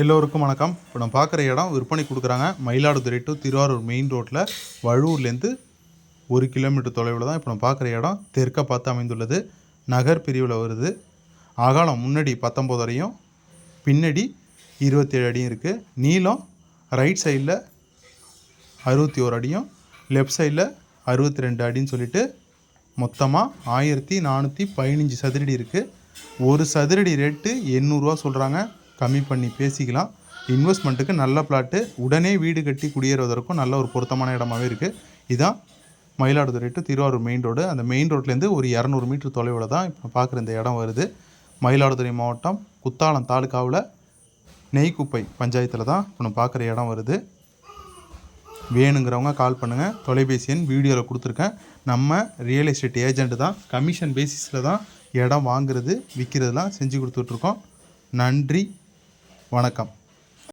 எல்லோருக்கும் வணக்கம். இப்போ நம்ம பார்க்குற இடம் விற்பனை கொடுக்குறாங்க. மயிலாடுதுறை டு திருவாரூர் மெயின் ரோட்டில் வழுவூர்லேருந்து ஒரு கிலோமீட்டர் தொலைவில் தான் இப்போ நம்ம பார்க்குற இடம். தெற்க பார்த்து அமைந்துள்ளது. நகர் பிரிவில் வருது. அகலம் முன்னாடி பத்தொம்போது அடியும் பின்னாடி இருபத்தேழு அடியும் இருக்குது நீளம் ரைட் சைடில் அறுபத்தி ஓரு அடியும் லெஃப்ட் சைடில் அறுபத்தி ரெண்டு அடின்னு சொல்லிட்டு மொத்தமாக ஆயிரத்தி நானூற்றி பதினஞ்சு சதுரடி இருக்குது ஒரு சதுரடி ரேட்டு எண்ணூறுரூவா சொல்கிறாங்க கம்மி பண்ணி பேசிக்கலாம். இன்வெஸ்ட்மெண்ட்டுக்கு நல்ல பிளாட்டு உடனே வீடு கட்டி குடியேறுவதற்கும் நல்ல ஒரு பொருத்தமான இடமாவே இருக்குது இதான் Mayiladuthurai to Thiruvarur main road அந்த மெயின் ரோட்லேருந்து ஒரு இரநூறு மீட்டர் தொலைவில் தான் இப்போ பார்க்குற இந்த இடம் வருது. மயிலாடுதுறை மாவட்டம் குத்தாலம் தாலுக்காவில் நெய்க்குப்பை பஞ்சாயத்தில் தான் இப்போ நம்ம பார்க்குற இடம் வருது. வேணுங்கிறவங்க கால் பண்ணுங்கள் தொலைபேசி எண் வீடியோவில் கொடுத்துருக்கேன். நம்ம ரியல் எஸ்டேட் ஏஜெண்ட்டு தான். கமிஷன் பேசிஸில் தான் இடம் வாங்குறது விற்கிறதுலாம் செஞ்சு கொடுத்துட்ருக்கோம் நன்றி. வணக்கம்.